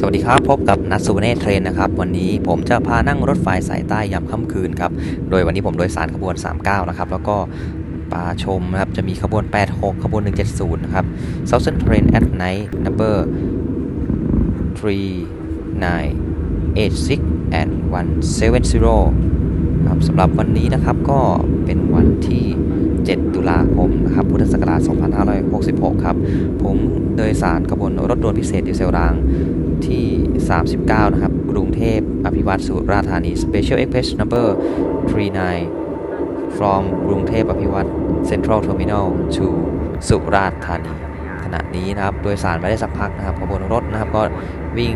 สวัสดีครับ พบกับนัทสุวรรณเนตรเทรนนะครับ วันนี้ผมจะพานั่งรถไฟสายใต้ยามค่ำคืนครับ โดยวันนี้ผมโดยสารขบวน 39 นะครับ แล้วก็ปาชมนะครับ จะมีขบวน 86 ขบวน 170 นะครับ Southern Train at night number 3986 and 170 ครับสำหรับวันนี้นะครับก็เป็นวันที่ 7 ตุลาคมนะครับพุทธศักราช 2566 ครับ ผมโดยสารขบวนรถด่วนพิเศษดีเซลรางที่ 39 นะครับ กรุงเทพอภิวัตสุราธานี Special Express number 39 from กรุงเทพอภิวัต Central Terminal to สุราธานี ขณะนี้นะครับ โดยสารมาได้สักพักนะครับขบวนรถนะครับก็วิ่ง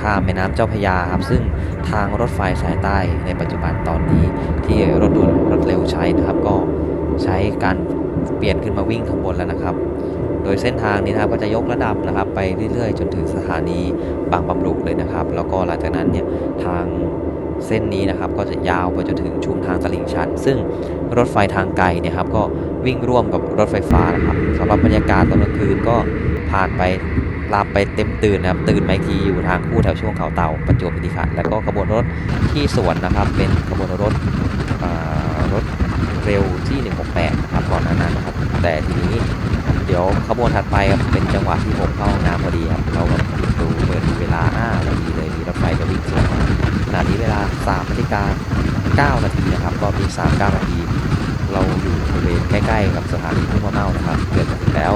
ข้ามแม่น้ำเจ้าพยาครับ ซึ่งทางรถไฟสายใต้ในปัจจุบันตอนนี้ที่รถด่วนรถเร็วใช้นะครับก็ ใช้การเปลี่ยนขึ้นมาวิ่งข้างบนแล้วนะครับ โดยเส้นทางนี้นะครับก็จะยกระดับนะครับ ไปเรื่อยๆ จนถึงสถานีบางบำรุเลยนะครับ แล้วก็หลังจากนั้นเนี่ยทางเส้นนี้นะครับก็จะยาวไปจนถึงชุมทางตลิ่งชัน ซึ่งรถไฟทางไกลเนี่ยครับก็วิ่งร่วมกับรถไฟฟ้านะครับสำหรับบรรยากาศตอนกลางคืนก็ผ่านไปลามไปเต็มตื่นนะครับตื่นมาอีกทีอยู่ทางคู่แถวช่วงเขาเต่าประจวบคีรีขันธ์แล้วก็ขบวนรถที่สวนนะครับเป็นขบวนรถรถ เร็วที่ 168นะครับก่อนหน้านั้นนะครับ แต่ทีนี้เดี๋ยวขบวนถัดไปครับเป็นจังหวะที่ผมเข้าห้องน้ำพอดีครับเราแบบดูเปิดเวลาอ้าพอดีเลยมีรถไฟจะวิ่งสวนมาขณะนี้เวลา3นาฬิกา9นาทีนะครับ ก็มี3 9นาทีเราอยู่บริเวณใกล้ๆกับสถานีทุ่งมะเมานะครับเกิดจแล้ว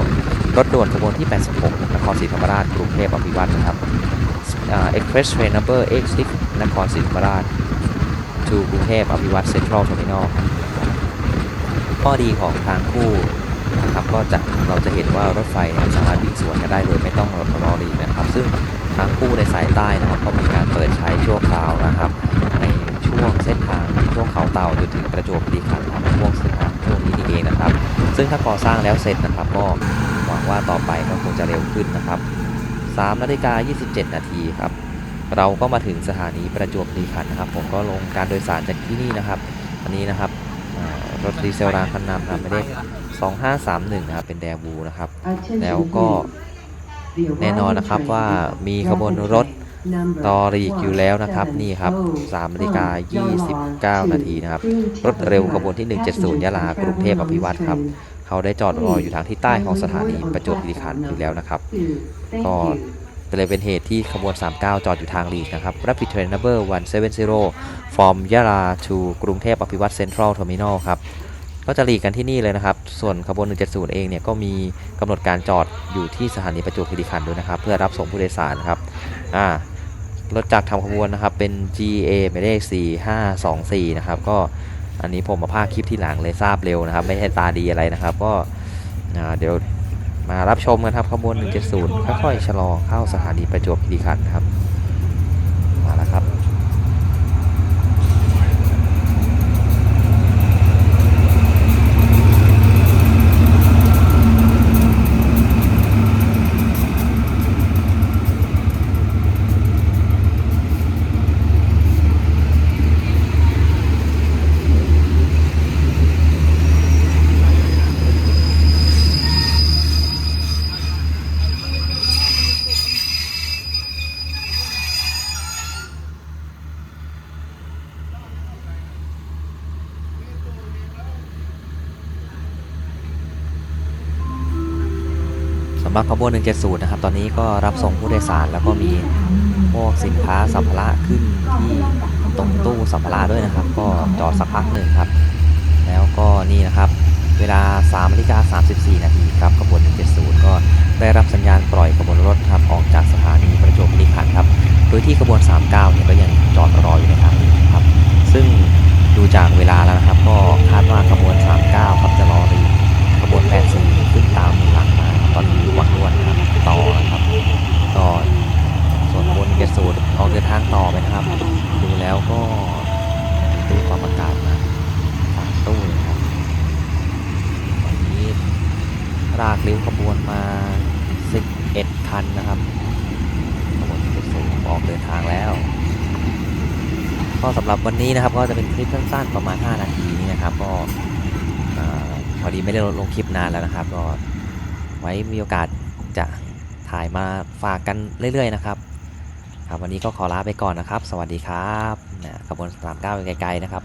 รถด่วนขบวนที่ 86 นครศรีธรรมราชกรุงเทพอภิวัตนะครับเอ่า Express Train Number X6 นครศรีธรรมราช to กรุงเทพอภิวัต Central Terminal ข้อดีของทางคู่นะครับก็จะเราจะเห็นว่ารถไฟสามารถวิ่งสวนกันได้โดยไม่ต้องรอรอรีนะครับ ซึ่งทางคู่ในสายใต้นะครับก็มีการเปิดใช้ชั่วคราวนะครับ ในช่วงเส้นทางช่วงเขาเต่าจนถึงประจวบคีรีขันธ์ช่วงเส้นทางช่วงนี้นี่เองนะครับ ซึ่งถ้าก่อสร้างแล้วเสร็จนะครับก็หวังว่าต่อไปก็คงจะเร็วขึ้นนะครับ3นาฬิกา27 นาทีครับเราก็มาถึงสถานีประจวบคีรีขันธ์นะครับ ผมก็ลงการโดยสารจากที่นี่นะครับอันนี้นะครับ รถดีเซลรางคันนำครับไม่ได้2531นะครับเป็นแดวูนะครับ แล้วก็แน่นอนนะครับว่ามีขบวนรถตอรีกอยู่แล้วนะครับนี่ครับ3นาฬิกา29 นาทีนะครับรถเร็วขบวนที่ 170 ยะลากรุงเทพอภิวัตครับ เขาได้จอดรออยู่ทางที่ใต้ของสถานีประจวบคีรีขันธ์อยู่แล้วนะครับ ก็ เลยเป็นเหตุที่ขบวน 39 จอดอยู่ทางลีกนะครับ Rapid Train Number 170 from ยะลา to กรุงเทพอภิวัต Central Terminal ครับ ก็จะหลีกกันที่นี่เลยนะครับ ส่วนขบวน 170 เองเนี่ยก็มีกำหนดการจอดอยู่ที่สถานีประจวบคีรีขันธ์ด้วยนะครับ เพื่อรับส่งผู้โดยสารครับอ่ารถจักรทำขบวนนะครับ เป็น GA หมายเลข 4524 นะครับ ก็อันนี้ผมมาภาคคลิปที่หลังเลยทราบเร็วนะครับ ไม่ใช่ตาดีอะไรนะครับ ก็เดี๋ยว มารับชมกันครับขบวน 170 ค่อยๆชะลอเข้าสถานีประจวบคีรีขันธ์ครับำหรับขบวน 170 นะครับ ตอนนี้ก็รับส่งผู้โดยสารแล้วก็มีพวกสินค้าสัมภาระขึ้นที่ตรงตู้สัมภาระด้วยนะครับ ก็จอดสักพักหนึ่งครับ แล้วก็นี่นะครับ เวลา3นาฬิกา34 นาทีครับขบวน 170 ก็ได้รับสัญญาณปล่อยขบวนรถครับออกจากสถานีประจวบคีรีขันธ์ครับ โดยที่ขบวน 39 เนี่ยก็ยังจอดรออยู่นทางนี้ครับ ซึ่งดูจากเวลาแล้วนะครับ ก็คาดว่าขบวน 39 ครับจะรอรีขบวน 84 ขึ้นตามหลังมา ตอนนี้วัดนวดนะครับต่อนะครับก็ส่วนขบวน70ออกเดิน ทางต่อไปนะครับ ดูแล้วก็ตู้ความอากาศมาสามตู้เลยครับวันนี้รากลิ้วขบวนมา 11 คันนะครับขบวน70ออกเดินทางแล้ว ก็สำหรับวันนี้นะครับ ก็จะเป็นคลิปสั้นๆประมาณ 5 นาทีนี้นะครับ ก็พอดีไม่ได้ลงคลิปนานแล้วนะครับ ก็ไว้มีโอกาสจะถ่ายมาฝากกันเรื่อยๆนะครับ ครับวันนี้ก็ขอลาไปก่อนนะครับ สวัสดีครับนะขบวนสามเก้าไกลๆนะครับ